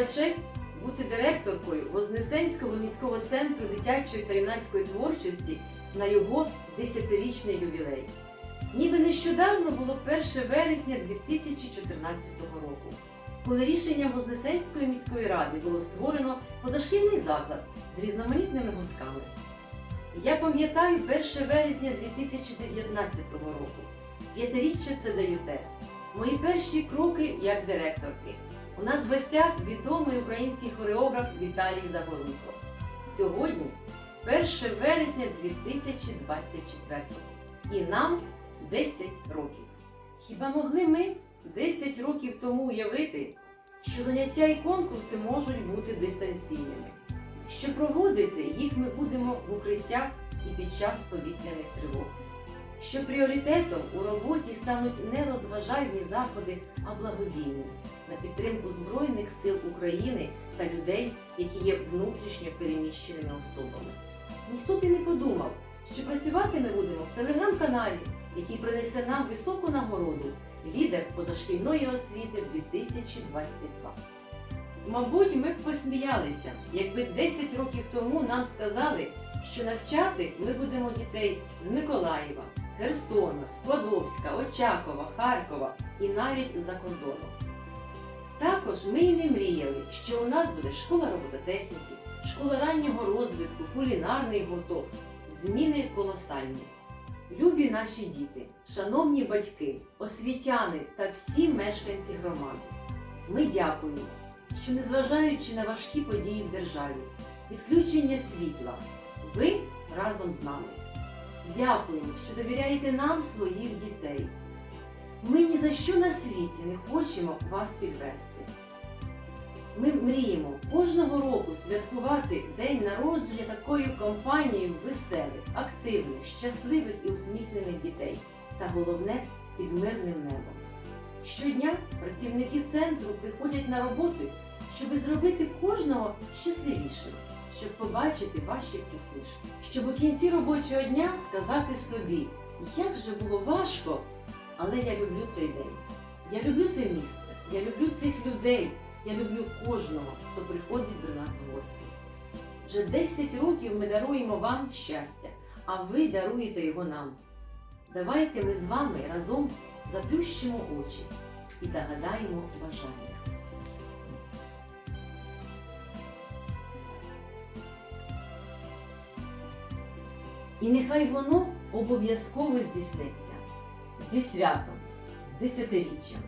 честь бути директоркою Вознесенського міського центру дитячої та юнацької творчості на його 10-річний ювілей. Ніби нещодавно було 1 вересня 2014 року, коли рішенням Вознесенської міської ради було створено позашкільний заклад з різноманітними гуртками. Я пам'ятаю 1 вересня 2019 року. П'ятиріччя це ДЮТ. Мої перші кроки як директорки. У нас в гостях відомий український хореограф Віталій Загорунко. Сьогодні 1 вересня 2024 і нам 10 років. Хіба могли ми 10 років тому уявити, що заняття і конкурси можуть бути дистанційними, що проводити їх ми будемо в укриттях і під час повітряних тривог, що пріоритетом у роботі стануть не розважальні заходи, а благодійні на підтримку Збройних сил України та людей, які є внутрішньо переміщеними особами. Ніхто б і не подумав, що працювати ми будемо в телеграм-каналі, який принесе нам високу нагороду лідер позашкільної освіти 2022. Мабуть, ми б посміялися, якби 10 років тому нам сказали, що навчати ми будемо дітей з Миколаєва, Херсона, Складовська, Очакова, Харкова і навіть за кордоном. Також ми й не мріяли, що у нас буде школа робототехніки, школа раннього розвитку, кулінарний гурток, зміни колосальні. Любі наші діти, шановні батьки, освітяни та всі мешканці громади. Ми дякуємо, що незважаючи на важкі події в державі, відключення світла, ви разом з нами. Дякуємо, що довіряєте нам своїх дітей. Ми ні за що на світі не хочемо вас підвести. Ми мріємо кожного року святкувати день народження такою компанією веселих, активних, щасливих і усміхнених дітей. Та головне під мирним небом. Щодня працівники центру приходять на роботу, щоб зробити кожного щасливішим, щоб побачити ваші усмішки, щоб у кінці робочого дня сказати собі, як же було важко, але я люблю цей день. Я люблю це місце, я люблю цих людей, я люблю кожного, хто приходить до нас в гості. Вже 10 років ми даруємо вам щастя, а ви даруєте його нам. Давайте ми з вами разом заплющимо очі і загадаємо бажання. І нехай воно обов'язково здійсниться зі святом, з десятиріччям.